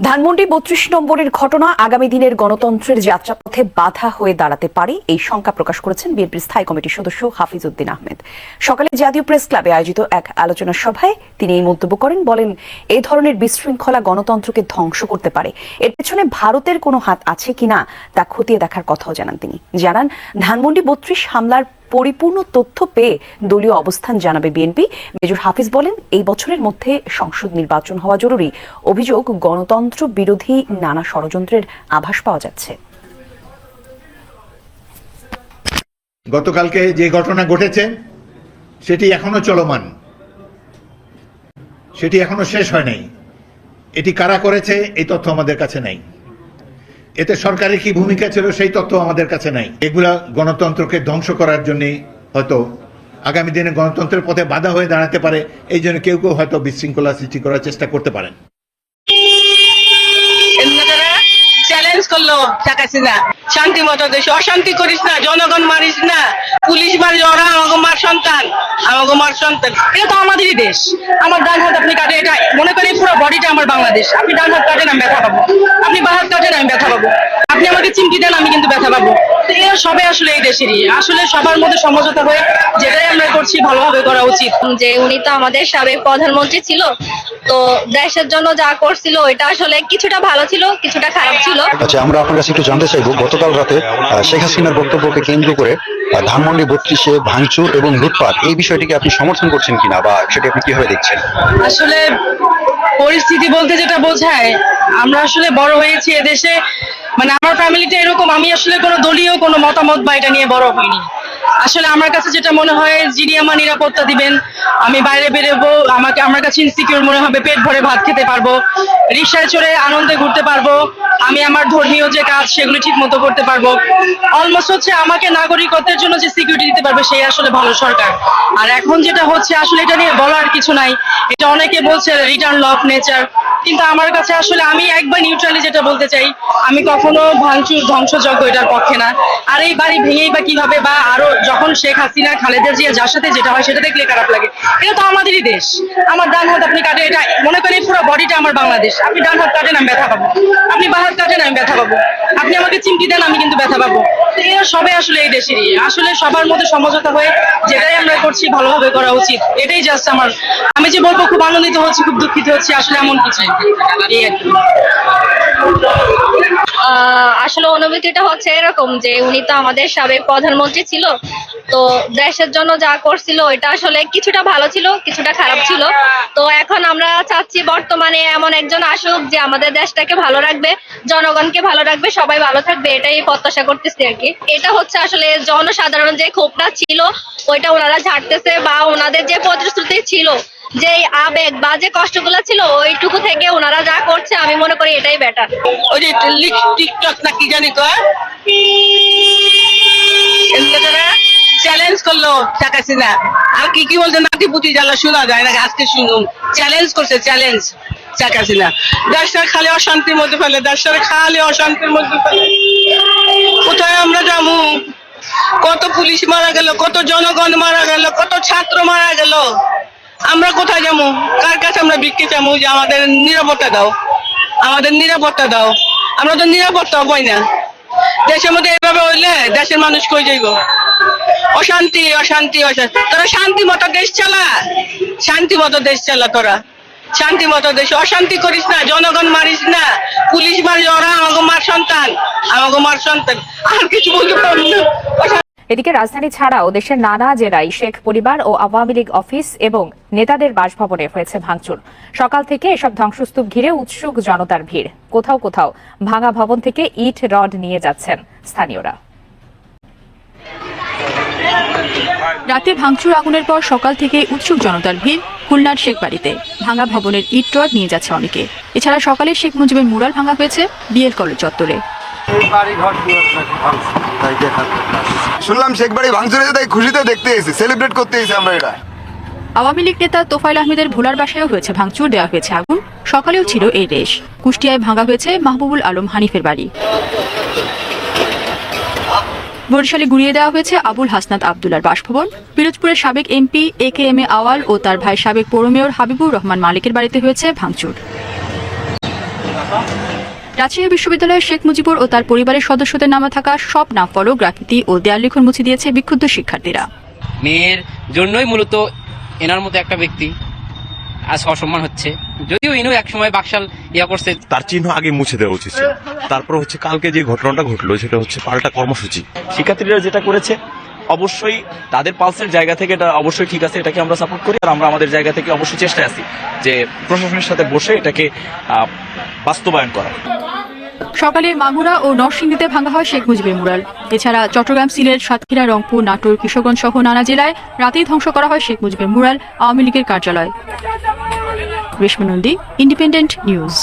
ধানমন্ডি বত্রিশ নম্বরের ঘটনা আগামী দিনের গণতন্ত্রের যাত্রাপথে বাধা হয়ে দাঁড়াতে পারে এই শঙ্কা প্রকাশ করেছেন বিএনপির স্থায়ী কমিটির সদস্য হাফিজ উদ্দিন আহমেদ। সকালে জাতীয় প্রেস ক্লাবে আয়োজিত এক আলোচনা সভায় তিনি এই মন্তব্য করেন, বলেন এই ধরনের বিশৃঙ্খলা গণতন্ত্রকে ধ্বংস করতে পারে। এর পেছনে ভারতের কোনো হাত আছে কিনা তা খতিয়ে দেখার কথাও জানান তিনি। জানান, ধানমন্ডি বত্রিশ হামলার পরিপূর্ণ তথ্য পেয়ে দলীয় অবস্থান জানাবে বিএনপি। মেজর হাফিজ বলেন, এই বছরের মধ্যে সংসদ নির্বাচন হওয়া জরুরি। অভিযোগ, গণতন্ত্র বিরোধী নানা ষড়যন্ত্রের আভাস পাওয়া যাচ্ছে। গতকালকে যে ঘটনা ঘটেছে, সেটি এখনও চলমান। সেটি এখনও শেষ হয় নাই। এটি কারা করেছে, এই তথ্য আমাদের কাছে নাই। এতে সরকারের কি ভূমিকা ছিল সেই তথ্য আমাদের কাছে নাই। এগুলা গণতন্ত্রকে ধ্বংস করার জন্য হয়তো আগামী দিনে গণতন্ত্রের পথে বাধা হয়ে দাঁড়াতে পারে, এই জন্য কেউ কেউ হয়তো বিশৃঙ্খলা সৃষ্টি করার চেষ্টা করতে পারেন। চ্যালেঞ্জ করল শেখ হাসিনা। শান্তি মতো দেশ, অশান্তি করিস না, জনগণ মারিস না, পুলিশ মারি ওরা আমাকে মার সন্তান, আমাকে মার সন্তান। এটা তো আমাদেরই দেশ। আমার ডান হাত আপনি কাটে এটা মনে করি পুরো বডিটা আমার বাংলাদেশ। আপনি ডান হাত কাটেন, আমি ব্যথা পাবো। আপনি বাহাত কাটেন, আমি ব্যথা পাবো। আপনি আমাকে চিমটি দেন, আমি কিন্তু ব্যথা পাবো। এরা সবাই আসলে এই দেশেরই। আসলে সবার মধ্যে সমঝোতা হয়ে যেটাই আমরা করছি ভালোভাবে করা উচিত। যে উনি তো আমাদের সাবেক প্রধানমন্ত্রী ছিল তো দেশের জন্য যা করছিল এটা আসলে কিছুটা ভালো ছিল কিছুটা খারাপ ছিল। আচ্ছা আমরা আপনার কাছে একটু জানতে চাইব গতকাল রাতে শেখ হাসিনার বক্তব্যকে কেন্দ্র করে ধানমন্ডি বত্রিশে ভাঙচুর এবং লুটপাট এই বিষয়টিকে আপনি সমর্থন করছেন কিনা বা সেটি আপনি কীভাবে দেখছেন? আসলে পরিস্থিতি বলতে যেটা বোঝায় আমরা আসলে বড় হয়েছি এদেশে মানে আমার ফ্যামিলিটা এরকম, আমি আসলে কোনো দলীয় কোনো মতামত বা এটা নিয়ে বড় হইনি। আসলে আমার কাছে যেটা মনে হয়, যিনি আমার নিরাপত্তা দিবেন, আমি বাইরে বেরোবো, আমাকে, আমার কাছে ইনসিকিউর মনে হবে, পেট ভরে ভাত খেতে পারব, রিক্সায় চড়ে আনন্দে ঘুরতে পারব, আমি আমার ধর্মীয় যে কাজ, সেগুলো ঠিক মতো করতে পারব। অলমোস্ট হচ্ছে আমাকে নাগরিকত্বের জন্য যে সিকিউরিটি দিতে পারবে, সেই আসলে ভালো সরকার। আর এখন যেটা হচ্ছে, আসলে এটা নিয়ে বলার কিছু নাই। এটা অনেকে বলছে রিটার্ন ল নেচার কিন্তু আমার কাছে আসলে আমি একবার নিউট্রালি যেটা বলতে চাই, আমি কখনো ভাঙচুর ধ্বংসযজ্ঞ এটার পক্ষে না। আর এই বাড়ি ভেঙেই বা কীভাবে বা আরও যখন শেখ হাসিনা, খালেদা জিয়া যার সাথে যেটা হয় সেটা দেখলে খারাপ লাগে। এটা তো আমাদেরই দেশ। আমার ডান হাত আপনি কাটে এটা মনে করেন পুরো বডিটা আমার বাংলাদেশ। আপনি ডান হাত কাটেন, আমি ব্যথা পাবো। আপনি বাঁ হাত কাটেন, আমি ব্যথা পাবো। আপনি আমাকে চিমটি দেন, আমি কিন্তু ব্যথা পাবো। সবাই আসলে এই দেশেরই। আসলে সবার মধ্যে সমঝোতা হয়ে যেটাই আমরা করছি ভালোভাবে করা উচিত, এটাই জাস্ট আমার আমি যে বলব খুব আনন্দিত হচ্ছি, খুব দুঃখিত হচ্ছি, আসলে এমন কিছু এই আর কি। আসলে অনুভূতিটা হচ্ছে এরকম যে উনি তো আমাদের সাবেক প্রধানমন্ত্রী ছিল, তো দেশের জন্য যা করছিল এটা আসলে কিছুটা ভালো ছিল, কিছুটা খারাপ ছিল। তো এখন আমরা চাচ্ছি বর্তমানে এমন একজন আসুক যে আমাদের দেশটাকে ভালো রাখবে, জনগণকে ভালো রাখবে, সবাই ভালো থাকবে, এটাই প্রত্যাশা করতেছি আর এটা হচ্ছে আসলে জনসাধারণ যে ক্ষোভটা ছিল, ওইটা ওনারা ঝাড়তেছে বা ওনাদের যে প্রতিশ্রুতি ছিল যে আবেগ বা যে কষ্টগুলো ছিল, ওইটুকু থেকে ওনারা যা করছে, আমি মনে করি এটাই বেটার ওই যে টিকটক না কি জানি তো চ্যালেঞ্জ করল হাসিনা। আর কি কি বলছে, নাতি পুতি জ্বালা শোনা যায় না আজকে শুনুন। চ্যালেঞ্জ করছে চ্যালেঞ্জ শেখ হাসিনা দেশটা খালি অশান্তির মধ্যে ফেলে খালি অশান্তির মধ্যে ফেলে। কোথায় আমরা যাব? কত পুলিশ মারা গেল, কত জনগণ মারা গেল, কত ছাত্র মারা গেল। আমরা কোথায় যাব? কার কাছে আমরা বিক্রি চাবো? যে আমাদের নিরাপত্তা দাও। আমাদের নিরাপত্তা দাও। আমরা তো নিরাপত্তা পাই না। দেশের মধ্যে এভাবে হইলে দেশের মানুষ কই যাইব? অশান্তি অশান্তি অশান্তি। তোরা শান্তি মতো দেশ চালা। শান্তি মতো দেশ চালা তোরা। শান্তি মতো দেশ অশান্তি করিস না জনগণ মারিস না পুলিশ মারি ওরা আমাকে মার সন্তান আমাকে মার সন্তান আর কিছু বলতে পারব না। এদিকে রাজধানী ছাড়াও দেশের নানা জেলায় শেখ পরিবার ও আওয়ামী লীগ অফিস এবং নেতাদের বাসভবনে হয়েছে ভাঙচুর। সকাল থেকে এসব ধ্বংসস্তূপ ঘিরে উৎসুক জনতার ভিড়। কোথাও কোথাও ভাঙা ভবন থেকে ইট রড নিয়ে যাচ্ছেন স্থানীয়রা। রাতে ভাঙচুর আগুনের পর সকাল থেকে উৎসুক জনতার ভিড়। খুলনার শেখ বাড়িতে। ভাঙা ভবনের ইট রড নিয়ে যাচ্ছে অনেকে। এছাড়া সকালে শেখ মুজিবের মুরাল ভাঙা হয়েছে বিএল কলেজ চত্বরে। শুনলাম শেখ বাড়ি ভাঙচুর তাই খুশিতে দেখতে এসেছি সেলিব্রেট করতে এসেছি আমরা এটা। আওয়ামী লীগ নেতা তোফাইল আহমেদের ভোলার বাসায়ও হয়েছে ভাঙচুর দেওয়া হয়েছে আগুন। সকালেও ছিল এই রেশ। কুষ্টিয়ায় ভাঙা হয়েছে মাহবুবুল আলম হানিফের বাড়ি। বরিশালে গুড়িয়ে দেওয়া হয়েছে আবুল হাসনাত আবদুল্লার বাসভবন। পিরোজপুরের সাবেক MP A K M A আওয়াল ও তার ভাই সাবেক পৌর মেয়র হাবিবুর রহমান মালিকের বাড়িতে হয়েছে ভাঙচুর। রাজশাহী বিশ্ববিদ্যালয়ের শেখ মুজিবুর ও তার পরিবারের সদস্যদের নামে থাকা সব নাম ফলক গ্রাফিতি ও দেয়াল লিখন মুছে দিয়েছে বিক্ষুব্ধ শিক্ষার্থীরা। মেয়ের জন্যই মূলত এনার মতো একটা ব্যক্তি। আজ অসম্মান হচ্ছে। যদিও ইনু একসময় বাকশাল ইয়া করছে। তার চিহ্ন আগে মুছে দেওয়া উচিত ছিল। তারপর হচ্ছে কালকে যে ঘটনাটা ঘটলো, সেটা হচ্ছে পাল্টা কর্মসূচি। শিক্ষার্থীরা যেটা করেছে, অবশ্যই তাদের পালসের জায়গা থেকে এটা অবশ্যই ঠিক আছে, এটাকে আমরা সাপোর্ট করি। আর আমরা আমাদের জায়গা থেকে অবশ্যই চেষ্টায় আছি যে প্রশাসনের সাথে বসে এটাকে বাস্তবায়ন করা সকালে মাগুরা ও নরসিংদীতে ভাঙা হয় শেখ মুজিবের মুরাল। এছাড়া চট্টগ্রাম সিলেট, সাতক্ষীরা, রংপুর, নাটোর, কিশোরগঞ্জ সহ নানা জেলায় রাতেই ধ্বংস করা হয় শেখ মুজিবের মুরাল আওয়ামী লীগের কার্যালয়। Reshma Nandi independent news.